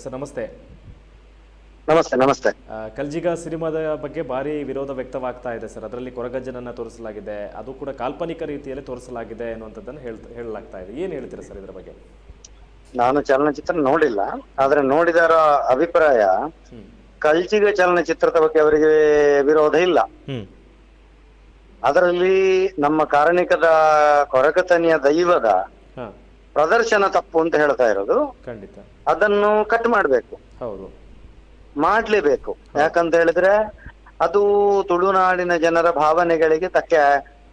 Sir ನಮಸ್ತೆ ನಮಸ್ತೆ ನಮಸ್ತೆ ಕಲ್ಜಿಗ ಸಿನಿಮಾದ ಬಗ್ಗೆ ಭಾರಿ ವಿರೋಧ ವ್ಯಕ್ತವಾಗ್ತಾ ಇದೆ ಸರ್ ಅದರಲ್ಲಿ ಕೊರಗಜ್ಜನನ್ನ ತೋರಿಸಲಾಗಿದೆ. ಅದು ಕೂಡ ಕಾಲ್ಪನಿಕ ರೀತಿಯಲ್ಲಿ ತೋರಿಸಲಾಗಿದೆ ಅನ್ನುವಂಥದ್ದನ್ನು ಹೇಳ್ ಹೇಳಲಾಗ್ತಾ ಇದೆ. ಏನು ಹೇಳ್ತೀರಾ ಸರ್ ಇದರ ಬಗ್ಗೆ? ನಾನು ಚಲನಚಿತ್ರ ನೋಡಿಲ್ಲ ಆದ್ರೆ ನೋಡಿದರ ಅಭಿಪ್ರಾಯ ಕಲ್ಜಿಗ ಚಲನಚಿತ್ರದ ಬಗ್ಗೆ ಅವರಿಗೆ ವಿರೋಧ ಇಲ್ಲ. ಅದರಲ್ಲಿ ನಮ್ಮ ಕಾರಣಿಕದ ಕೊರಗತನಿಯ ದೈವದ ಪ್ರದರ್ಶನ ತಪ್ಪು ಅಂತ ಹೇಳ್ತಾ ಇರೋದು. ಖಂಡಿತ. ಅದನ್ನು ಕಟ್ ಮಾಡಬೇಕು. ಹೌದು. ಮಾಡ್ಲೇಬೇಕು. ಯಾಕಂತ ಹೇಳಿದ್ರೆ ಅದು ತುಳುನಾಡಿನ ಜನರ ಭಾವನೆಗಳಿಗೆ ತಕ್ಕೆ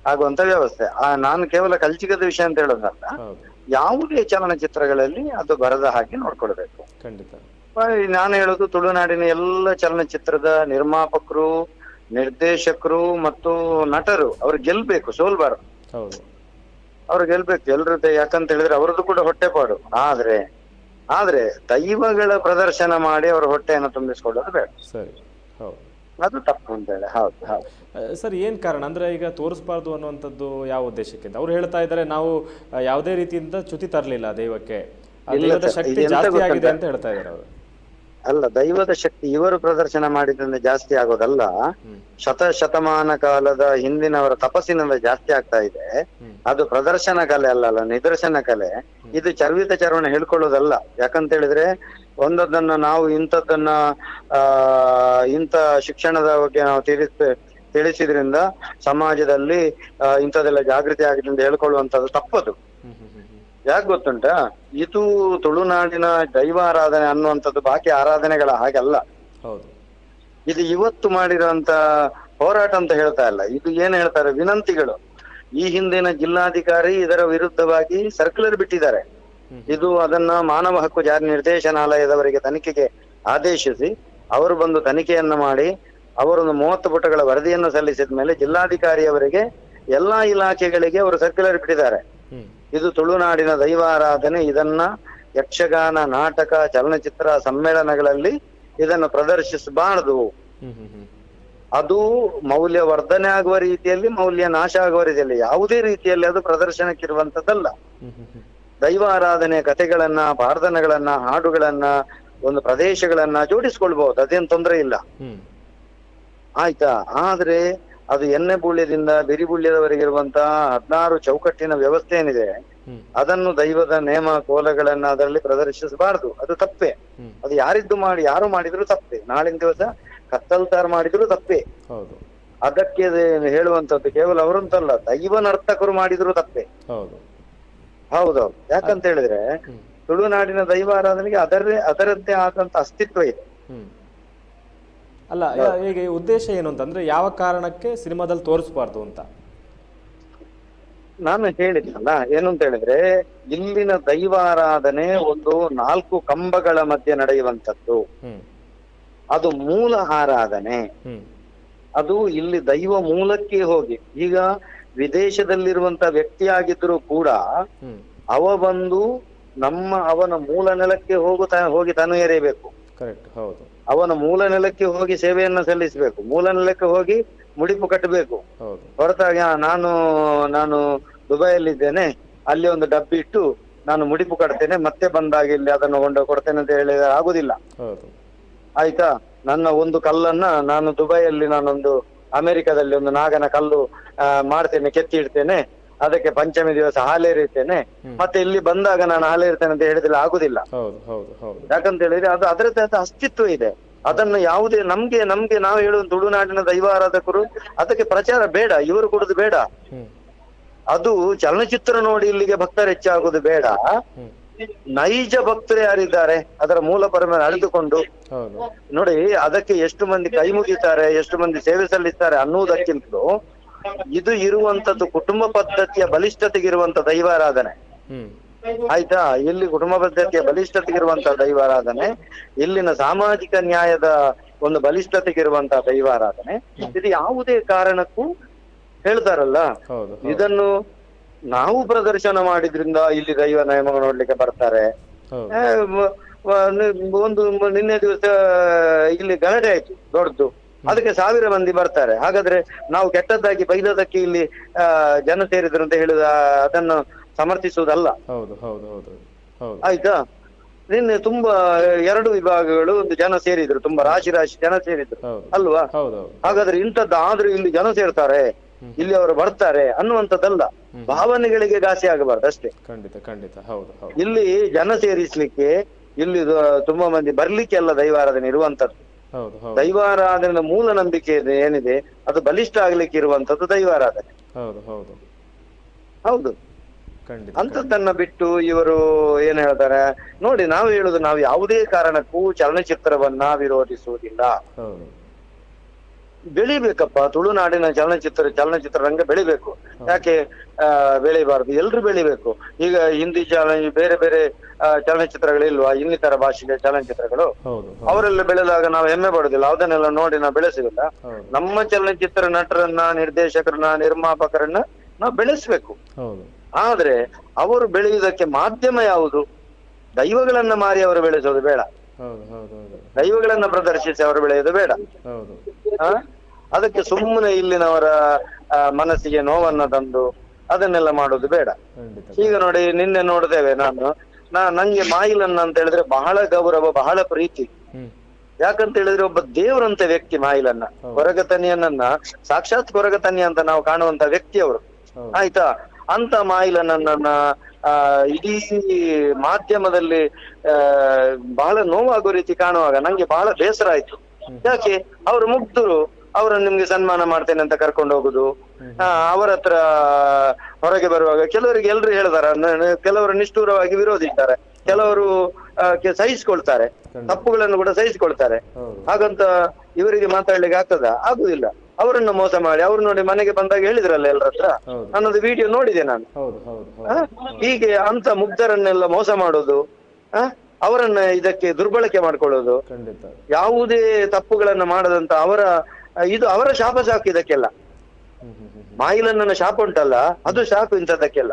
ಆಗುವಂತ ವ್ಯವಸ್ಥೆ. ಆ ನಾನು ಕೇವಲ ಕಲ್ಚಿಗದ ವಿಷಯ ಅಂತ ಹೇಳೋದಲ್ಲ ಯಾವುದೇ ಚಲನಚಿತ್ರಗಳಲ್ಲಿ ಅದು ಬರದ ಹಾಗೆ ನೋಡ್ಕೊಳ್ಬೇಕು. ಖಂಡಿತ. ನಾನು ಹೇಳೋದು ತುಳುನಾಡಿನ ಎಲ್ಲ ಚಲನಚಿತ್ರದ ನಿರ್ಮಾಪಕರು ನಿರ್ದೇಶಕರು ಮತ್ತು ನಟರು ಅವ್ರು ಗೆಲ್ಬೇಕು ಸೋಲ್ಬಾರ್ದು. ಹೌದು. ಅವ್ರು ಗೆಲ್ಬೇಕು ಎಲ್ರದ್ದು ಯಾಕಂತ ಹೇಳಿದ್ರೆ ಅವ್ರದ್ದು ಕೂಡ ಹೊಟ್ಟೆಪಾಡು ಆದ್ರೆ ಆದ್ರೆ ದೈವಗಳ ಪ್ರದರ್ಶನ ಮಾಡಿ ಅವ್ರ ಹೊಟ್ಟೆಯನ್ನು ತುಂಬಿಸ್ಕೊಳ್ಳೋದು ಬೇಡ. ಸರಿ ಹೌದು. ಅದು ತಪ್ಪು ಅಂತ ಹೇಳಿ ಹೌದು ಹೌದು. ಸರ್ ಏನು ಕಾರಣ? ಅಂದ್ರೆ ಈಗ ತೋರಿಸಬಾರ್ದು ಅನ್ನುವಂಥದ್ದು ಯಾವ ಉದ್ದೇಶಕ್ಕಿಂತ? ಅವ್ರು ಹೇಳ್ತಾ ಇದ್ದಾರೆ ನಾವು ಯಾವುದೇ ರೀತಿಯಿಂದ ಚ್ಯುತಿ ತರಲಿಲ್ಲ ದೈವಕ್ಕೆ. ಆ ದೈವದ ಶಕ್ತಿ ಜಾಸ್ತಿ ಆಗಿದೆ ಅಂತ ಹೇಳ್ತಾ ಇದ್ದಾರೆ ಅವರು. ಅಲ್ಲ ದೈವದ ಶಕ್ತಿ ಇವರು ಪ್ರದರ್ಶನ ಮಾಡಿದ್ರಿಂದ ಜಾಸ್ತಿ ಆಗೋದಲ್ಲ. ಶತ ಶತಮಾನ ಕಾಲದ ಹಿಂದಿನವರ ತಪಸ್ಸಿನಿಂದ ಜಾಸ್ತಿ ಆಗ್ತಾ ಇದೆ. ಅದು ಪ್ರದರ್ಶನ ಕಲೆ ಅಲ್ಲಲ್ಲ ನಿದರ್ಶನ ಕಲೆ. ಇದು ಚರ್ವಿತ ಚರ್ವಣ ಹೇಳ್ಕೊಳ್ಳೋದಲ್ಲ. ಯಾಕಂತ ಹೇಳಿದ್ರೆ ಒಂದದನ್ನ ನಾವು ಇಂಥದ್ದನ್ನ ಆ ಇಂಥ ಶಿಕ್ಷಣದ ಬಗ್ಗೆ ನಾವು ತಿಳಿಸ್ ತಿಳಿಸಿದ್ರಿಂದ ಸಮಾಜದಲ್ಲಿ ಇಂಥದೆಲ್ಲ ಜಾಗೃತಿ ಆಗಿದೆ ಅಂತ ಹೇಳ್ಕೊಳ್ಳುವಂತದ್ದು ತಪ್ಪದು. ಯಾಕೆ ಗೊತ್ತುಂಟಾ? ಇದು ತುಳುನಾಡಿನ ದೈವ ಆರಾಧನೆ ಅನ್ನುವಂಥದ್ದು ಬಾಕಿ ಆರಾಧನೆಗಳ ಹಾಗಲ್ಲ ಹೌದು. ಇದು ಇವತ್ತು ಮಾಡಿರುವಂತ ಹೋರಾಟ ಅಂತ ಹೇಳ್ತಾ ಇಲ್ಲ. ಇದು ಏನ್ ಹೇಳ್ತಾರೆ? ವಿನಂತಿಗಳು. ಈ ಹಿಂದಿನ ಜಿಲ್ಲಾಧಿಕಾರಿ ಇದರ ವಿರುದ್ಧವಾಗಿ ಸರ್ಕ್ಯುಲರ್ ಬಿಟ್ಟಿದ್ದಾರೆ. ಇದು ಅದನ್ನ ಮಾನವ ಹಕ್ಕು ಜಾರಿ ನಿರ್ದೇಶನಾಲಯದವರಿಗೆ ತನಿಖೆಗೆ ಆದೇಶಿಸಿ ಅವರು ಬಂದು ತನಿಖೆಯನ್ನ ಮಾಡಿ ಅವರೊಂದು ಮೂವತ್ತು ಪುಟಗಳ ವರದಿಯನ್ನು ಸಲ್ಲಿಸಿದ ಮೇಲೆ ಜಿಲ್ಲಾಧಿಕಾರಿಯವರಿಗೆ ಎಲ್ಲಾ ಇಲಾಖೆಗಳಿಗೆ ಅವರು ಸರ್ಕ್ಯುಲರ್ ಬಿಟ್ಟಿದ್ದಾರೆ. ಇದು ತುಳುನಾಡಿನ ದೈವಾರಾಧನೆ. ಇದನ್ನ ಯಕ್ಷಗಾನ ನಾಟಕ ಚಲನಚಿತ್ರ ಸಮ್ಮೇಳನಗಳಲ್ಲಿ ಇದನ್ನು ಪ್ರದರ್ಶಿಸಬಾರದು. ಅದು ಮೌಲ್ಯ ವರ್ಧನೆ ಆಗುವ ರೀತಿಯಲ್ಲಿ ಮೌಲ್ಯ ನಾಶ ಆಗುವ ರೀತಿಯಲ್ಲಿ ಯಾವುದೇ ರೀತಿಯಲ್ಲಿ ಅದು ಪ್ರದರ್ಶನಕ್ಕಿರುವಂತದ್ದಲ್ಲ ದೈವಾರಾಧನೆ ಕಥೆಗಳನ್ನ ಪ್ರಾರ್ಥನೆಗಳನ್ನ ಹಾಡುಗಳನ್ನ ಒಂದು ಪ್ರದೇಶಗಳನ್ನ ಜೋಡಿಸ್ಕೊಳ್ಬಹುದು. ಅದೇನ್ ತೊಂದರೆ ಇಲ್ಲ. ಆಯ್ತಾ? ಆದ್ರೆ ಅದು ಎಣ್ಣೆ ಬುಳ್ಯದಿಂದ ಬಿರಿಬುಳ್ಯದವರೆಗಿರುವಂತಹ ಹದಿನಾರು ಚೌಕಟ್ಟಿನ ವ್ಯವಸ್ಥೆ ಏನಿದೆ ಅದನ್ನು ದೈವದ ನೇಮ ಕೋಲಗಳನ್ನ ಅದರಲ್ಲಿ ಪ್ರದರ್ಶಿಸಬಾರದು. ಅದು ತಪ್ಪೆ. ಅದು ಯಾರಿದ್ದು ಮಾಡಿ ಯಾರು ಮಾಡಿದ್ರು ತಪ್ಪೆ. ನಾಳಿನ ದಿವಸ ಕತ್ತಲ್ತಾರ್ ಮಾಡಿದ್ರು ತಪ್ಪೆ. ಅದಕ್ಕೆ ಅದು ಹೇಳುವಂತದ್ದು ಕೇವಲ ಅವರಂತಲ್ಲ ದೈವ ನರ್ತಕರು ಮಾಡಿದ್ರು ತಪ್ಪೆ. ಹೌದು. ಹೌದೌದು ಯಾಕಂತ ಹೇಳಿದ್ರೆ ತುಳುನಾಡಿನ ದೈವ ಆರಾಧನೆಗೆ ಅದರ ಅದರದ್ದೇ ಆದಂತ ಅಸ್ತಿತ್ವ ಇದೆ. ಅಲ್ಲ ಈಗ ಉದ್ದೇಶ ಏನು ಅಂತಂದ್ರೆ ಯಾವ ಕಾರಣಕ್ಕೆ ಸಿನಿಮಾದಲ್ಲಿ ತೋರಿಸಬಾರ್ದು ಅಂತ? ನಾನು ಹೇಳಿದ್ನಲ್ಲ ಏನು ಅಂತ ಹೇಳಿದ್ರೆ ಇಲ್ಲಿನ ದೈವಾರಾಧನೆ ಒಂದು ನಾಲ್ಕು ಕಂಬಗಳ ಮಧ್ಯೆ ನಡೆಯುವಂತದ್ದು ಅದು ಮೂಲ ಆರಾಧನೆ. ಅದು ಇಲ್ಲಿ ದೈವ ಮೂಲಕ್ಕೆ ಹೋಗಿ ಈಗ ವಿದೇಶದಲ್ಲಿರುವಂತ ವ್ಯಕ್ತಿಯಾಗಿದ್ರು ಕೂಡ ಅವ ಬಂದು ನಮ್ಮ ಅವನ ಮೂಲ ನೆಲಕ್ಕೆ ಹೋಗುತ್ತಾ ಹೋಗಿ ತಾನು ಎರೆಯಬೇಕು. ಕರೆಕ್ಟ್ ಹೌದು. ಅವನ ಮೂಲ ನೆಲಕ್ಕೆ ಹೋಗಿ ಸೇವೆಯನ್ನ ಸಲ್ಲಿಸಬೇಕು. ಮೂಲ ನೆಲಕ್ಕೆ ಹೋಗಿ ಮುಡಿಪು ಕಟ್ಟಬೇಕು. ಹೊರತಾಗಿ ನಾನು ನಾನು ದುಬೈಯಲ್ಲಿದ್ದೇನೆ. ಅಲ್ಲಿ ಒಂದು ಡಬ್ಬಿ ಇಟ್ಟು ನಾನು ಮುಡಿಪು ಕಟ್ತೇನೆ. ಮತ್ತೆ ಬಂದಾಗ ಇಲ್ಲಿ ಅದನ್ನು ಕೊಂಡು ಕೊಡ್ತೇನೆ ಅಂತ ಹೇಳಿದ್ರೆ ಆಗುದಿಲ್ಲ. ಆಯ್ತಾ? ನನ್ನ ಒಂದು ಕಲ್ಲನ್ನ ನಾನು ದುಬೈಯಲ್ಲಿ ನಾನೊಂದು ಅಮೆರಿಕದಲ್ಲಿ ಒಂದು ನಾಗನ ಕಲ್ಲು ಮಾಡ್ತೇನೆ ಕೆತ್ತಿ ಇಡ್ತೇನೆ. ಅದಕ್ಕೆ ಪಂಚಮಿ ದಿವಸ ಹಾಲೇರಿತೇನೆ. ಮತ್ತೆ ಇಲ್ಲಿ ಬಂದಾಗ ನಾನು ಹಾಲೇರ್ತೇನೆ ಅಂತ ಹೇಳಿದ್ರೆ ಆಗುದಿಲ್ಲ. ಹೌದು ಹೌದು ಹೌದು. ಯಾಕಂತ ಹೇಳಿದ್ರೆ ಅದು ಅದರದ್ದೇ ಆದ ಅಸ್ತಿತ್ವ ಇದೆ. ಅದನ್ನು ಯಾವುದೇ ನಮ್ಗೆ ನಮ್ಗೆ ನಾವು ಹೇಳುವ ತುಳುನಾಡಿನ ದೈವ ಆರಾಧಕರು ಅದಕ್ಕೆ ಪ್ರಚಾರ ಬೇಡ ಇವರು ಕೊಡುದು ಬೇಡ. ಅದು ಚಲನಚಿತ್ರ ನೋಡಿ ಇಲ್ಲಿಗೆ ಭಕ್ತರು ಹೆಚ್ಚಾಗುದು ಬೇಡ. ನೈಜ ಭಕ್ತರು ಯಾರಿದ್ದಾರೆ ಅದರ ಮೂಲ ಪರಮ ಅಳಿದುಕೊಂಡು. ನೋಡಿ ಅದಕ್ಕೆ ಎಷ್ಟು ಮಂದಿ ಕೈ ಮುಗಿತಾರೆ ಎಷ್ಟು ಮಂದಿ ಸೇವೆ ಸಲ್ಲಿಸ್ತಾರೆ ಅನ್ನುವುದಕ್ಕಿಂತಲೂ ಇದು ಇರುವಂತದ್ದು ಕುಟುಂಬ ಪದ್ಧತಿಯ ಬಲಿಷ್ಠತೆಗಿರುವಂತ ದೈವಾರಾಧನೆ. ಹ್ಮ್. ಆಯ್ತಾ? ಇಲ್ಲಿ ಕುಟುಂಬ ಪದ್ಧತಿಯ ಬಲಿಷ್ಠತೆಗಿರುವಂತ ದೈವಾರಾಧನೆ ಇಲ್ಲಿನ ಸಾಮಾಜಿಕ ನ್ಯಾಯದ ಒಂದು ಬಲಿಷ್ಠತೆಗಿರುವಂತಹ ದೈವಾರಾಧನೆ. ಇದು ಯಾವುದೇ ಕಾರಣಕ್ಕೂ ಹೇಳ್ತಾರಲ್ಲ? ಇದನ್ನು ನಾವು ಪ್ರದರ್ಶನ ಮಾಡಿದ್ರಿಂದ ಇಲ್ಲಿ ದೈವ ನಿಯಮಗಳು ನೋಡ್ಲಿಕ್ಕೆ ಬರ್ತಾರೆ. ಒಂದು ನಿನ್ನೆ ದಿವಸ ಇಲ್ಲಿ ಗಲಾಟೆ ಆಯ್ತು ದೊಡ್ಡದು. ಅದಕ್ಕೆ ಸಾವಿರ ಮಂದಿ ಬರ್ತಾರೆ. ಹಾಗಾದ್ರೆ ನಾವು ಕೆಟ್ಟದ್ದಾಗಿ ಬೈದದಕ್ಕೆ ಇಲ್ಲಿ ಜನ ಸೇರಿದ್ರು ಅಂತ ಹೇಳುದ ಅದನ್ನು ಸಮರ್ಥಿಸುವುದಲ್ಲ. ಹೌದು ಹೌದು ಹೌದು ಹೌದು. ಆಯ್ತಾ? ನಿನ್ನೆ ತುಂಬಾ ಎರಡು ವಿಭಾಗಗಳು ಒಂದು ಜನ ಸೇರಿದ್ರು ತುಂಬಾ ರಾಶಿ ರಾಶಿ ಜನ ಸೇರಿದ್ರು. ಅಲ್ವಾ? ಹಾಗಾದ್ರೆ ಇಂಥದ್ದು ಆದ್ರೂ ಇಲ್ಲಿ ಜನ ಸೇರ್ತಾರೆ ಇಲ್ಲಿ ಅವರು ಬರ್ತಾರೆ ಅನ್ನುವಂಥದ್ದಲ್ಲ. ಭಾವನೆಗಳಿಗೆ ಘಾಸಿ ಆಗಬಾರ್ದು ಅಷ್ಟೇ ಖಂಡಿತ ಖಂಡಿತ. ಹೌದು ಇಲ್ಲಿ ಜನ ಸೇರಿಸ್ಲಿಕ್ಕೆ ಇಲ್ಲಿ ತುಂಬಾ ಮಂದಿ ಬರ್ಲಿಕ್ಕೆ ಅಲ್ಲ ದೈವಾರಾಧನೆ ಇರುವಂತದ್ದು ದೈವಾರಾಧನೆ ಮೂಲ ನಂಬಿಕೆ ಇದೆ- ಏನಿದೆ? ಅದು ಬಲಿಷ್ಠ ಆಗ್ಲಿಕ್ಕೆ ಇರುವಂತದ್ದು ದೈವಾರಾಧನೆ ಹೌದು ಖಂಡಿತ ಬಿಟ್ಟು ಇವರು ಏನ್ ಹೇಳ್ತಾರೆ? ನೋಡಿ ನಾವು ಹೇಳುದು ನಾವು ಯಾವುದೇ ಕಾರಣಕ್ಕೂ ಚಲನಚಿತ್ರವನ್ನ ವಿರೋಧಿಸುವುದಿಲ್ಲ. ಬೆಳಿಬೇಕಪ್ಪ ತುಳುನಾಡಿನ ಚಲನಚಿತ್ರ ಚಲನಚಿತ್ರ ರಂಗ ಬೆಳಿಬೇಕು. ಯಾಕೆ? ಆ, ಬೆಳಿಬಾರ್ದು. ಎಲ್ರು ಬೆಳಿಬೇಕು. ಈಗ ಹಿಂದಿ ಚಲನ ಬೇರೆ ಬೇರೆ ಚಲನಚಿತ್ರಗಳಿಲ್ವಾ ಇನ್ನಿತರ ಭಾಷೆಗೆ ಚಲನಚಿತ್ರಗಳು. ಅವರೆಲ್ಲ ಬೆಳೆದಾಗ ನಾವು ಹೆಮ್ಮೆ ಪಡುದಿಲ್ಲ ಅದನ್ನೆಲ್ಲ ನೋಡಿ ನಾವು ಬೆಳೆಸುದಿಲ್ಲ ನಮ್ಮ ಚಲನಚಿತ್ರ ನಟರನ್ನ ನಿರ್ದೇಶಕರನ್ನ ನಿರ್ಮಾಪಕರನ್ನ ನಾವು ಬೆಳೆಸ್ಬೇಕು. ಆದ್ರೆ ಅವರು ಬೆಳೆಯುವುದಕ್ಕೆ ಮಾಧ್ಯಮ ಯಾವುದು? ದೈವಗಳನ್ನ ಮಾರಿ ಅವರು ಬೆಳೆಸೋದು ಬೇಡ. ದೈವಗಳನ್ನ ಪ್ರದರ್ಶಿಸಿ ಅವರು ಬೆಳೆಯೋದು ಬೇಡ. ಅದಕ್ಕೆ ಸುಮ್ಮನೆ ಇಲ್ಲಿನವರ ಮನಸ್ಸಿಗೆ ನೋವನ್ನ ತಂದು ಅದನ್ನೆಲ್ಲ ಮಾಡೋದು ಬೇಡ. ಈಗ ನೋಡಿ ನಿನ್ನೆ ನೋಡಿದ್ದೇವೆ ನಾನು. ನಾ ನಂಗೆ ಮಾಯಿಲನ್ನ ಅಂತ ಹೇಳಿದ್ರೆ ಬಹಳ ಗೌರವ ಬಹಳ ಪ್ರೀತಿ. ಯಾಕಂತ ಹೇಳಿದ್ರೆ ಒಬ್ಬ ದೇವರಂತ ವ್ಯಕ್ತಿ ಮಾಯಿಲನ್ನ. ಕೊರಗತನಿಯನ್ನ ಸಾಕ್ಷಾತ್ ಕೊರಗತನಿ ಅಂತ ನಾವು ಕಾಣುವಂತ ವ್ಯಕ್ತಿ ಅವರು ಆಯ್ತಾ? ಅಂತ ಮಾಯಿಲನನ್ನ ಆ ಇಡೀ ಮಾಧ್ಯಮದಲ್ಲಿ ಆ ಬಹಳ ನೋವಾಗೋ ರೀತಿ ಕಾಣುವಾಗ ನಂಗೆ ಬಹಳ ಬೇಸರ ಆಯ್ತು. ಯಾಕೆ? ಅವರು ಮುಗ್ಧರು. ಅವರನ್ನು ನಿಮ್ಗೆ ಸನ್ಮಾನ ಮಾಡ್ತೇನೆ ಅಂತ ಕರ್ಕೊಂಡು ಹೋಗುದು. ಅವರ ಹತ್ರ ಹೊರಗೆ ಬರುವಾಗ ಕೆಲವರಿಗೆ ಎಲ್ರು ಹೇಳ್ತಾರ ಕೆಲವರು ನಿಷ್ಠೂರವಾಗಿ ವಿರೋಧಿಸ್ತಾರೆ. ಕೆಲವರು ಸಹಿಸಿಕೊಳ್ತಾರೆ. ತಪ್ಪುಗಳನ್ನು ಕೂಡ ಸಹಿಸಿಕೊಳ್ತಾರೆ. ಹಾಗಂತ ಇವರಿಗೆ ಮಾತಾಡ್ಲಿಕ್ಕೆ ಆಗ್ತದ? ಆಗುದಿಲ್ಲ. ಅವರನ್ನು ಮೋಸ ಮಾಡಿ ಅವ್ರು ನೋಡಿ ಮನೆಗೆ ಬಂದಾಗ ಹೇಳಿದ್ರಲ್ಲ ಎಲ್ಲರ ಹತ್ರ? ನನ್ನದು ವಿಡಿಯೋ ನೋಡಿದೆ ನಾನು. ಹೀಗೆ ಅಂತ ಮುಗ್ಧರನ್ನೆಲ್ಲ ಮೋಸ ಮಾಡೋದು? ಅವರನ್ನ ಇದಕ್ಕೆ ದುರ್ಬಳಕೆ ಮಾಡ್ಕೊಳ್ಳೋದು. ಯಾವುದೇ ತಪ್ಪುಗಳನ್ನ ಮಾಡದಂತ ಅವರ ಇದು ಅವರ ಶಾಪ ಸಾಕು ಇದಕ್ಕೆಲ್ಲ. ಮಾಯಿಲನ್ನ ಶಾಪ ಉಂಟಲ್ಲ ಅದು ಸಾಕು ಇಂಥದ್ದಕ್ಕೆಲ್ಲ.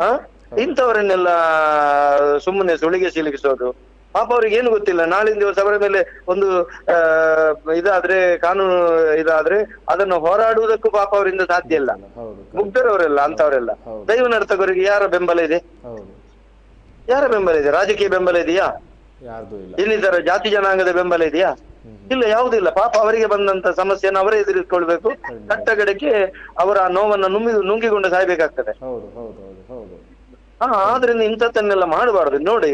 ಆ? ಇಂಥವರನ್ನೆಲ್ಲ ಸುಮ್ಮನೆ ಸುಳಿಗೆ ಸಿಲುಕಿಸೋದು. ಪಾಪ ಅವ್ರಿಗೆ ಏನು ಗೊತ್ತಿಲ್ಲ ನಾಳಿನ ದಿವಸ ಅವರ ಮೇಲೆ ಒಂದು ಇದಾದ್ರೆ ಕಾನೂನು ಇದಾದ್ರೆ ಅದನ್ನು ಹೋರಾಡುವುದಕ್ಕೂ ಪಾಪ ಅವರಿಂದ ಸಾಧ್ಯ ಇಲ್ಲ. ಮುಗ್ಧರವರೆಲ್ಲ ಅಂತವರೆಲ್ಲ. ದೈವ ನರ್ತಕರಿಗೆ ಯಾರ ಬೆಂಬಲ ಇದೆ? ಯಾರ ಬೆಂಬಲ ಇದೆ? ರಾಜಕೀಯ ಬೆಂಬಲ ಇದೆಯಾ? ಇನ್ನಿತರ ಜಾತಿ ಜನಾಂಗದ ಬೆಂಬಲ ಇದೆಯಾ? ಇಲ್ಲ ಯಾವುದಿಲ್ಲ. ಪಾಪ ಅವರಿಗೆ ಬಂದಂತ ಸಮಸ್ಯೆಯನ್ನು ಅವರೇ ಎದುರಿಸಿಕೊಳ್ಬೇಕು. ಕಟ್ಟಗಡೆಗೆ ಅವರ ಆ ನೋವನ್ನ ನುಂಗಿ ನುಂಗಿಕೊಂಡು ಸಾಯ್ಬೇಕಾಗ್ತದೆ. ಹೌದು ಹೌದು ಹೌದು ಹೌದು. ಹಾ ಆದ್ರಿಂದ ಇಂಥದ್ದನ್ನೆಲ್ಲ ಮಾಡಬಾರದು. ನೋಡಿ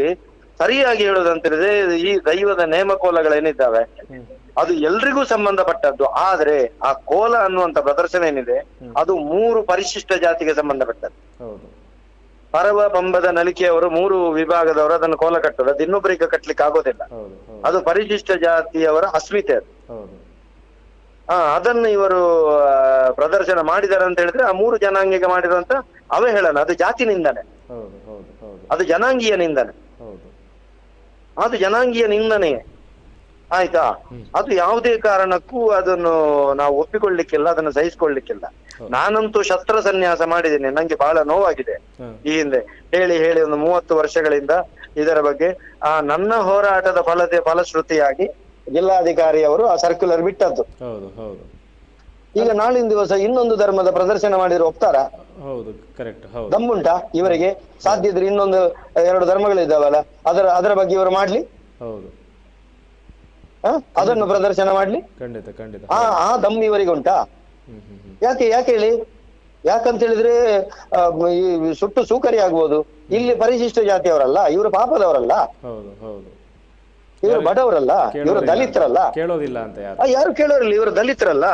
ಸರಿಯಾಗಿ ಹೇಳುದಂತಿದ್ರೆ ಈ ದೈವದ ನೇಮಕೋಲಗಳೇನಿದ್ದಾವೆ? ಅದು ಎಲ್ರಿಗೂ ಸಂಬಂಧಪಟ್ಟದ್ದು. ಆದ್ರೆ ಆ ಕೋಲ ಅನ್ನುವಂತ ಪ್ರದರ್ಶನ ಏನಿದೆ ಅದು ಮೂರು ಪರಿಶಿಷ್ಟ ಜಾತಿಗೆ ಸಂಬಂಧಪಟ್ಟದ್ದು. ಹೌದು. ಪರವ ಬಂಬದ ನಲಿಕೆಯವರು ಮೂರು ವಿಭಾಗದವರು ಅದನ್ನು ಕೋಲ ಕಟ್ಟೋದು. ಅದು ಇನ್ನೊಬ್ಬರಿಗೆ ಕಟ್ಲಿಕ್ಕೆ ಆಗೋದಿಲ್ಲ. ಅದು ಪರಿಶಿಷ್ಟ ಜಾತಿಯವರ ಅಸ್ಮಿತೆ ಅದು. ಹ ಅದನ್ನು ಇವರು ಪ್ರದರ್ಶನ ಮಾಡಿದ್ದಾರೆ ಅಂತ ಹೇಳಿದ್ರೆ ಆ ಮೂರು ಜನಾಂಗಿಗೆ ಮಾಡಿರುವಂತ ಹೇಳಲ್ಲ ಅದು ಜಾತಿ ನಿಂದನೆ ಅದು ಜನಾಂಗೀಯ ನಿಂದನೆ. ಅದು ಜನಾಂಗೀಯ ನಿಂದನೆ ಆಯ್ತಾ? ಅದು ಯಾವುದೇ ಕಾರಣಕ್ಕೂ ಅದನ್ನು ನಾವು ಒಪ್ಪಿಕೊಳ್ಳಿಕ್ಕಿಲ್ಲ ಅದನ್ನು ಸಹಿಸಿಕೊಳ್ಳಿಕ್ಕಿಲ್ಲ. ನಾನಂತೂ ಶಸ್ತ್ರ ಸನ್ಯಾಸ ಮಾಡಿದ್ದೇನೆ. ನಂಗೆ ಬಹಳ ನೋವಾಗಿದೆ ಈ ಹಿಂದೆ. ಹೇಳಿ ಹೇಳಿ ಒಂದು ಮೂವತ್ತು ವರ್ಷಗಳಿಂದ ಇದರ ಬಗ್ಗೆ. ಆ ನನ್ನ ಹೋರಾಟದ ಫಲತೆ ಫಲಶ್ರುತಿಯಾಗಿ ಜಿಲ್ಲಾಧಿಕಾರಿಯವರು ಆ ಸರ್ಕ್ಯುಲರ್ ಬಿಟ್ಟದ್ದು. ಈಗ ನಾಳಿನ ದಿವಸ ಇನ್ನೊಂದು ಧರ್ಮದ ಪ್ರದರ್ಶನ ಮಾಡಿದ್ರೆ ಒಪ್ತಾರ? ಹೌದು ಕರೆಕ್ಟ್ ಹೌದು. ದಮ್ಮುಂಟಾ ಇವರಿಗೆ? ಸಾಧ್ಯ ಇದ್ರೆ ಇನ್ನೊಂದು ಎರಡು ಧರ್ಮಗಳಿದ್ದಾವಲ್ಲ ಅದರ ಅದರ ಬಗ್ಗೆ ಇವರು ಮಾಡ್ಲಿ? ಹೌದು? ಅದನ್ನು ಪ್ರದರ್ಶನ ಮಾಡ್ಲಿ? ಖಂಡಿತ ಖಂಡಿತ. ಆ ಆ ದಮ್ ಇವರಿಗೆ ಉಂಟಾ ಯಾಕೆ ಯಾಕೆ ಹೇಳಿ? ಯಾಕಂತ ಹೇಳಿದ್ರೆ ಈ ಸುಟ್ಟು ಸೂಕರಿ ಆಗ್ಬೋದು. ಇಲ್ಲಿ ಪರಿಶಿಷ್ಟ ಜಾತಿಯವರಲ್ಲ ಇವರು ಪಾಪದವರಲ್ಲ? ಹೌದು ಹೌದು. ಇವರು ಬಡವರಲ್ಲ? ಇವರು. ದಲಿತರಲ್ಲ? ಕೇಳೋದಿಲ್ಲ ಅಂತ ಯಾರು? ಕೇಳೋರಿಲ್ಲ ಇವರು ದಲಿತರಲ್ಲ?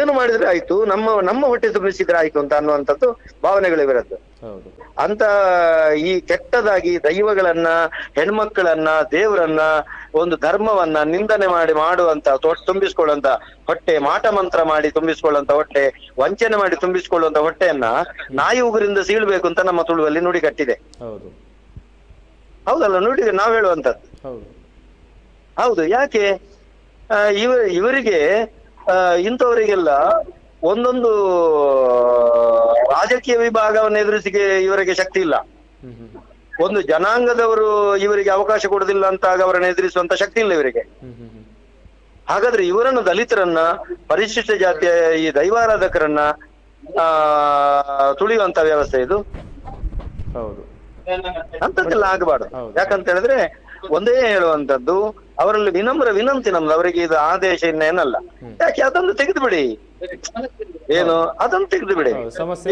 ಏನು ಮಾಡಿದ್ರೆ ಆಯ್ತು? ನಮ್ಮ ನಮ್ಮ ಹೊಟ್ಟೆ ತುಂಬಿಸಿದ್ರೆ ಆಯ್ತು ಅಂತ ಅನ್ನುವಂಥದ್ದು ಭಾವನೆಗಳು ಇವರದ್ದು ಅಂತ ಈ ಕೆಟ್ಟದಾಗಿ ದೈವಗಳನ್ನ ಹೆಣ್ಮಕ್ಕಳನ್ನ ದೇವರನ್ನ ಒಂದು ಧರ್ಮವನ್ನ ನಿಂದನೆ ಮಾಡಿ ಮಾಡುವಂತ ತುಂಬಿಸಿಕೊಳ್ಳುವಂತ ತುಂಬಿಸ್ಕೊಳ್ಳುವಂತ ಹೊಟ್ಟೆ ಮಾಟ ಮಂತ್ರ ಮಾಡಿ ತುಂಬಿಸಿಕೊಳ್ಳುವಂತ ಹೊಟ್ಟೆ ವಂಚನೆ ಮಾಡಿ ತುಂಬಿಸಿಕೊಳ್ಳುವಂತ ಹೊಟ್ಟೆಯನ್ನ ನಾಯಿ ಉಗುರಿಂದ ಸೀಳ್ಬೇಕು ಅಂತ ನಮ್ಮ ತುಳುವಲ್ಲಿ ನುಡಿ ಕಟ್ಟಿದೆ. ಹೌದು. ಹೌದಲ್ಲ ನುಡಿ ನಾವ್ ಹೇಳುವಂತದ್ದು ಹೌದು. ಹೌದು ಯಾಕೆ? ಆ, ಇವ ಇವರಿಗೆ ಇಂಥವರಿಗೆಲ್ಲ ಒಂದೊಂದು ರಾಜಕೀಯ ವಿಭಾಗವನ್ನು ಎದುರಿಸಿಗೆ ಇವರಿಗೆ ಶಕ್ತಿ ಇಲ್ಲ. ಒಂದು ಜನಾಂಗದವರು ಇವರಿಗೆ ಅವಕಾಶ ಕೊಡುದಿಲ್ಲ ಅಂತ ಅವರನ್ನು ಎದುರಿಸುವಂತ ಶಕ್ತಿ ಇಲ್ಲ ಇವರಿಗೆ. ಹಾಗಾದ್ರೆ ಇವರನ್ನು ದಲಿತರನ್ನ ಪರಿಶಿಷ್ಟ ಜಾತಿಯ ಈ ದೈವಾರಾಧಕರನ್ನ ಆ ತುಳಿಯುವಂತ ವ್ಯವಸ್ಥೆ ಇದು? ಹೌದು. ಅಂತದ್ದೆಲ್ಲ ಆಗಬಾರ್ದು. ಯಾಕಂತ ಹೇಳಿದ್ರೆ ಒಂದೇ ಹೇಳುವಂತದ್ದು ಅವರಲ್ಲಿ ವಿನಮ್ರ ವಿನಂತಿ ನಮ್ದು ಅವರಿಗೆ ಇದು ಆದೇಶ ಇನ್ನೇನಲ್ಲ ಯಾಕೆ ಅದನ್ನು ತೆಗೆದು ಬಿಡಿ ಏನು ಅದನ್ನು ತೆಗೆದು ಬಿಡಿ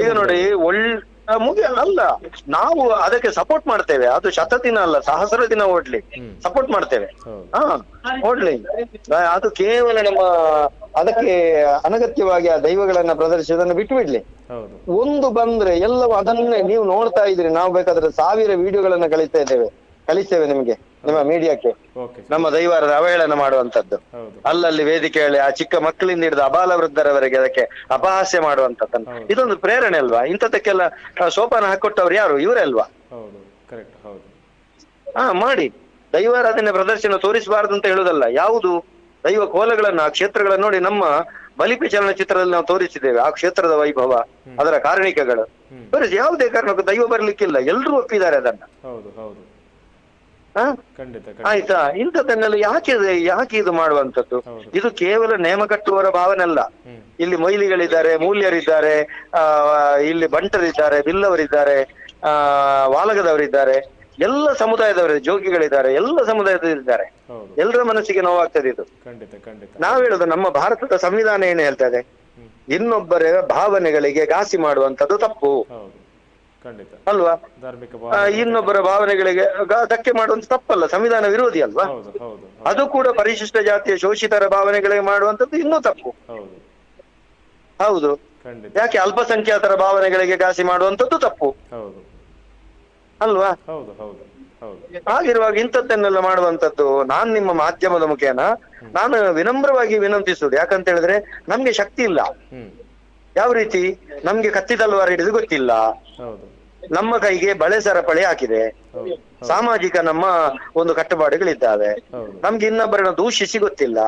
ಈಗ ನೋಡಿ ಒಳ್ಳೆ ಮುಗಿಯ ಅಲ್ಲ. ನಾವು ಅದಕ್ಕೆ ಸಪೋರ್ಟ್ ಮಾಡ್ತೇವೆ. ಅದು ಶತ ದಿನ ಅಲ್ಲ ಸಹಸ್ರ ದಿನ ಓಡ್ಲಿ. ಸಪೋರ್ಟ್ ಮಾಡ್ತೇವೆ. ಹಾ ಓಡ್ಲಿ. ಅದು ಕೇವಲ ನಮ್ಮ ಅದಕ್ಕೆ ಅನಗತ್ಯವಾಗಿ ಆ ದೈವಗಳನ್ನ ಪ್ರದರ್ಶಿಸೋದನ್ನ ಬಿಟ್ಟು ಬಿಡ್ಲಿ ಒಂದು ಬಂದ್ರೆ ಎಲ್ಲವೂ ಅದನ್ನೇ ನೀವು ನೋಡ್ತಾ ಇದ್ರಿ. ನಾವು ಬೇಕಾದ್ರೆ ಸಾವಿರ ವಿಡಿಯೋಗಳನ್ನ ಕಳಿಸ್ತಾ ಇದ್ದೇವೆ. ಕಳಿಸ್ತೇವೆ ನಿಮ್ಗೆ. ನಿಮ್ಮ ಮೀಡಿಯಾಕ್ಕೆ ನಮ್ಮ ದೈವಾರದ ಅವಹೇಳನ ಮಾಡುವಂತದ್ದು ಹೌದು. ಅಲ್ಲಲ್ಲಿ ವೇದಿಕೆಯಲ್ಲಿ ಆ ಚಿಕ್ಕ ಮಕ್ಕಳಿಂದ ಹಿಡಿದು ಅಬಾಲ ವೃದ್ಧರವರೆಗೆ ಅದಕ್ಕೆ ಅಪಹಾಸ್ಯ ಮಾಡುವಂತದ್ದನ್ನು ಹೌದು. ಇದೊಂದು ಪ್ರೇರಣೆ ಅಲ್ವಾ? ಇಂಥದಕ್ಕೆಲ್ಲ ಸೋಪಾನ ಹಾಕೊಟ್ಟವ್ರು ಯಾರು? ಇವರೇ ಅಲ್ವಾ? ಹೌದು ಹೌದು. ಹಾ ಮಾಡಿ. ದೈವಾರಾಧನೆ ಪ್ರದರ್ಶನ ತೋರಿಸಬಾರದು ಅಂತ ಹೇಳುದಲ್ಲ ಯಾವುದು? ದೈವ ಕೋಲಗಳನ್ನ ಆ ಕ್ಷೇತ್ರಗಳನ್ನ ನೋಡಿ ನಮ್ಮ ಬಲಿಪಿ ಚಲನಚಿತ್ರದಲ್ಲಿ ನಾವು ತೋರಿಸಿದ್ದೇವೆ ಆ ಕ್ಷೇತ್ರದ ವೈಭವ ಅದರ ಕಾರಣಿಕಗಳು. ತೋರಿಸಿ ಯಾವುದೇ ಕಾರಣಕ್ಕೂ ದೈವ ಬರ್ಲಿಕ್ಕಿಲ್ಲ ಎಲ್ರೂ ಒಪ್ಪಿದ್ದಾರೆ ಅದನ್ನ ಹೌದು ಹೌದು ಹಾ ಖಂಡಿತ ಖಂಡಿತ ಆಯ್ತಾ? ಇಂಥದ್ದನ್ನೆಲ್ಲ ಯಾಕೆ ಯಾಕೆ ಇದು ಮಾಡುವಂತದ್ದು ಇದು ಕೇವಲ ನೇಮ ಕಟ್ಟುವವರ ಭಾವನೆ ಅಲ್ಲ ಇಲ್ಲಿ ಮೊಯ್ಲಿಗಳಿದ್ದಾರೆ ಮೂಲ್ಯರಿದ್ದಾರೆ ಆ ಇಲ್ಲಿ ಬಂಟರಿದ್ದಾರೆ ಬಿಲ್ಲವರಿದ್ದಾರೆ ಆ ವಾಲಗದವರಿದ್ದಾರೆ ಎಲ್ಲ ಸಮುದಾಯದವರು ಜೋಗಿಗಳಿದ್ದಾರೆ ಎಲ್ಲ ಸಮುದಾಯದವರಿದ್ದಾರೆ. ಎಲ್ಲರ ಮನಸ್ಸಿಗೆ ನೋವಾಗ್ತದೆ ಇದು. ಖಂಡಿತ ಖಂಡಿತ. ನಾವ್ ಹೇಳುದು ನಮ್ಮ ಭಾರತದ ಸಂವಿಧಾನ ಏನು ಹೇಳ್ತದೆ ಹ್ಮ್. ಇನ್ನೊಬ್ಬರ ಭಾವನೆಗಳಿಗೆ ಘಾಸಿ ಮಾಡುವಂತದ್ದು ತಪ್ಪು. ಖಂಡಿತ. ಅಲ್ವಾ? ಧಾರ್ಮಿಕ ಇನ್ನೊಬ್ಬರ ಭಾವನೆಗಳಿಗೆ ಧಕ್ಕೆ ಮಾಡುವಂತ ತಪ್ಪಲ್ಲ ಸಂವಿಧಾನ ವಿರೋಧಿ ಅಲ್ವಾ? ಅದು ಕೂಡ ಪರಿಶಿಷ್ಟ ಜಾತಿಯ ಶೋಷಿತರ ಭಾವನೆಗಳಿಗೆ ಮಾಡುವಂತದ್ದು ಇನ್ನೂ ತಪ್ಪು. ಹೌದು. ಯಾಕೆ ಅಲ್ಪಸಂಖ್ಯಾತರ ಭಾವನೆಗಳಿಗೆ ಘಾಸಿ ಮಾಡುವಂತದ್ದು ತಪ್ಪು? ಅಲ್ವಾ? ಹಾಗಿರುವಾಗ ಇಂಥದ್ದನ್ನೆಲ್ಲ ಮಾಡುವಂತದ್ದು ನಾನ್ ನಿಮ್ಮ ಮಾಧ್ಯಮದ ಮುಖೇನ ನಾನು ವಿನಮ್ರವಾಗಿ ವಿನಂತಿಸುದು. ಯಾಕಂತ ಹೇಳಿದ್ರೆ ನಮ್ಗೆ ಶಕ್ತಿ ಇಲ್ಲ. ಯಾವ ರೀತಿ? ನಮ್ಗೆ ಕತ್ತಿ ತಲವಾರ ಹಿಡಿದು ಗೊತ್ತಿಲ್ಲ. ನಮ್ಮ ಕೈಗೆ ಬಳೆ ಸರಪಳಿ ಹಾಕಿದೆ. ಸಾಮಾಜಿಕ ನಮ್ಮ ಒಂದು ಕಟ್ಟುಪಾಡುಗಳಿದ್ದಾವೆ ನಮ್ಗೆ ಇನ್ನೊಬ್ಬರನ್ನ ದೂಷಿಸಿ ಗೊತ್ತಿಲ್ಲ?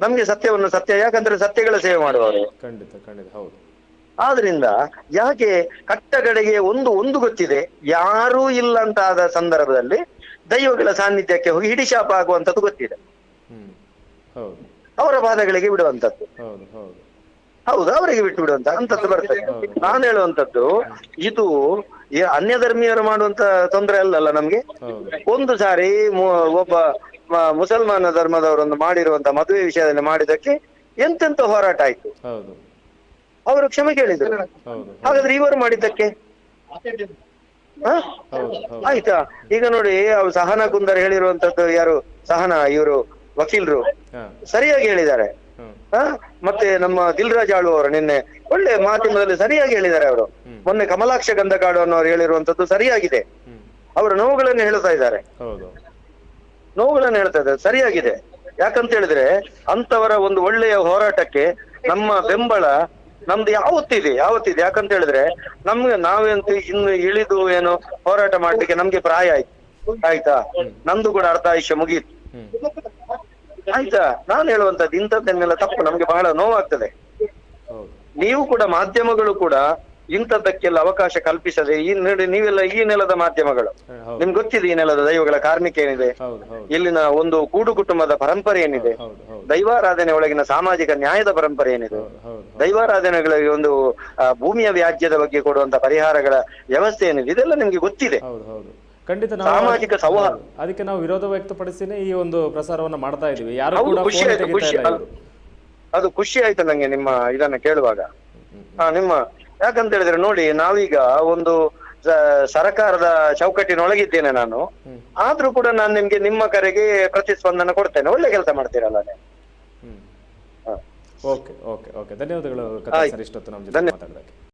ನಮ್ಗೆ ಸತ್ಯವನ್ನು ಸತ್ಯ ಯಾಕಂದ್ರೆ ಸತ್ಯಗಳ ಸೇವೆ ಮಾಡುವವರು. ಆದ್ರಿಂದ ಯಾಕೆ ಕಟ್ಟಗಡೆಗೆ ಒಂದು ಒಂದು ಗೊತ್ತಿದೆ. ಯಾರೂ ಇಲ್ಲ ಅಂತ ಆದ ಸಂದರ್ಭದಲ್ಲಿ ದೈವಗಳ ಸಾನ್ನಿಧ್ಯಕ್ಕೆ ಹೋಗಿ ಹಿಡಿಶಾಪ ಆಗುವಂತದ್ದು ಗೊತ್ತಿದೆ. ಅವರ ಪಾದಗಳಿಗೆ ಬಿಡುವಂತದ್ದು ಹೌದು ಅವರಿಗೆ ಬಿಟ್ಟು ಬಿಡುವಂತ ಅಂತದ್ದು ಬರ್ತದೆ. ನಾನು ಹೇಳುವಂತದ್ದು ಇದು ಅನ್ಯ ಧರ್ಮೀಯರು ಮಾಡುವಂತ ತೊಂದರೆ ಅಲ್ಲಲ್ಲ ನಮ್ಗೆ? ಒಂದು ಸಾರಿ ಒಬ್ಬ ಮುಸಲ್ಮಾನ ಧರ್ಮದವರೊಂದು ಮಾಡಿರುವಂತ ಮದುವೆ ವಿಷಯದಲ್ಲಿ ಮಾಡಿದಕ್ಕೆ ಎಂತೆಂತ ಹೋರಾಟ ಆಯ್ತು? ಅವರು ಕ್ಷಮೆ ಕೇಳಿದ್ರು. ಹಾಗಾದ್ರೆ ಇವರು ಮಾಡಿದ್ದಕ್ಕೆ? ಆಯ್ತಾ? ಈಗ ನೋಡಿ ಅವ್ರು ಸಹನಾ ಕುಂದರ್ ಹೇಳಿರುವಂತದ್ದು ಯಾರು? ಸಹನಾ ಇವರು ವಕೀಲರು. ಸರಿಯಾಗಿ ಹೇಳಿದ್ದಾರೆ? ಮತ್ತೆ ನಮ್ಮ ದಿಲ್ರಾಜ್ ಆಳು ಅವರು ನಿನ್ನೆ ಒಳ್ಳೆ ಮಾಧ್ಯಮದಲ್ಲಿ ಸರಿಯಾಗಿ ಹೇಳಿದ್ದಾರೆ ಅವರು. ಮೊನ್ನೆ ಕಮಲಾಕ್ಷ ಗಂಧಕಾಡು ಅನ್ನೋರು ಹೇಳಿರುವಂತದ್ದು ಸರಿಯಾಗಿದೆ. ಅವರ ನೋವುಗಳನ್ನು ಹೇಳ್ತಾ ಇದ್ದಾರೆ. ನೋವುಗಳನ್ನು ಹೇಳ್ತಾ ಇದ್ದಾರೆ. ಸರಿಯಾಗಿದೆ. ಯಾಕಂತ ಹೇಳಿದ್ರೆ ಅಂತವರ ಒಂದು ಒಳ್ಳೆಯ ಹೋರಾಟಕ್ಕೆ ನಮ್ಮ ಬೆಂಬಲ ನಮ್ದು ಯಾವತ್ತಿದೆ ಯಾವತ್ತಿದೆ? ಯಾಕಂತ ಹೇಳಿದ್ರೆ ನಮ್ಗೆ ನಾವಂತೂ ಇನ್ನು ಇಳಿದು ಏನು ಹೋರಾಟ ಮಾಡ್ಲಿಕ್ಕೆ ನಮ್ಗೆ ಪ್ರಾಯ ಆಯ್ತು. ಆಯ್ತಾ? ನಂದು ಕೂಡ ಅರ್ಧ ಆಯುಷ್ಯ ಮುಗೀತು. ಹ್ಮ್. ಆಯ್ತಾ? ನಾನು ಹೇಳುವಂತದ್ದು ಇಂಥದ್ದನ್ನೆಲ್ಲ ತಪ್ಪು ನಮ್ಗೆ ಬಹಳ ನೋವಾಗ್ತದೆ. ನೀವು ಕೂಡ ಮಾಧ್ಯಮಗಳು ಕೂಡ ಇಂಥದ್ದಕ್ಕೆಲ್ಲ ಅವಕಾಶ ಕಲ್ಪಿಸದೆ ಈ ನೋಡಿ ನೀವೆಲ್ಲ ಈ ನೆಲದ ಮಾಧ್ಯಮಗಳು. ನಿಮ್ಗೆ ಗೊತ್ತಿದೆ ಈ ನೆಲದ ದೈವಗಳ ಕಾರ್ಮಿಕ ಏನಿದೆ? ಇಲ್ಲಿನ ಒಂದು ಕೂಡು ಕುಟುಂಬದ ಪರಂಪರೆ ಏನಿದೆ? ದೈವಾರಾಧನೆ ಒಳಗಿನ ಸಾಮಾಜಿಕ ನ್ಯಾಯದ ಪರಂಪರೆ ಏನಿದೆ? ದೈವಾರಾಧನೆಗಳಿಗೆ ಒಂದು ಭೂಮಿಯ ವ್ಯಾಜ್ಯದ ಬಗ್ಗೆ ಕೊಡುವಂತ ಪರಿಹಾರಗಳ ವ್ಯವಸ್ಥೆ ಏನಿದೆ? ಇದೆಲ್ಲ ನಿಮ್ಗೆ ಗೊತ್ತಿದೆ. ಖಂಡಿತ ನಾವು ಸಾಮಾಜಿಕ ಸವಾಲು ಅದಕ್ಕೆ ನಾವು ವಿರೋಧ ವ್ಯಕ್ತಪಡಿಸಿನೇ ಈ ಒಂದು ಪ್ರಸಾರವನ್ನ ಮಾಡ್ತಾ ಇದೀವಿ ಯಾರು ಕೂಡ ಖುಷಿ ಫೋನ್ ಆಯ್ತು, ತೆಗಿತಾ ಖುಷಿ ಇಲ್ಲ ಆಯ್ತು. ಇವರು. ಅದು ಖುಷಿ ಆಯ್ತು ನಂಗೆ ನಿಮ್ಮ ಇದನ್ನ ಕೇಳುವಾಗ. ಹಾ ನಿಮ್ಮ ಯಾಕಂತ ಹೇಳಿದ್ರೆ ನೋಡಿ ನಾವೀಗ ಒಂದು ಸ- ಸರಕಾರದ ಚೌಕಟ್ಟಿನೊಳಗಿದ್ದೇನೆ ನಾನು. ಆದ್ರೂ ಕೂಡ ನಾನು ನಿಮ್ಗೆ ನಿಮ್ಮ ಕರೆಗೆ ಪ್ರತಿಸ್ಪಂದನ ಕೊಡ್ತೇನೆ. ಒಳ್ಳೆ ಕೆಲಸ ಮಾಡ್ತೀರಲ್ಲ ನೀವು. ಹ್ಮ್. ಹಾ. Okay okay okay. ಧನ್ಯವಾದಗಳು ಕಥಾ ಸರ್ ಇಷ್ಟೊತ್ತು ನಮ್ಮ ಜೊತೆ ಮಾತಾಡೋದಕ್ಕೆ.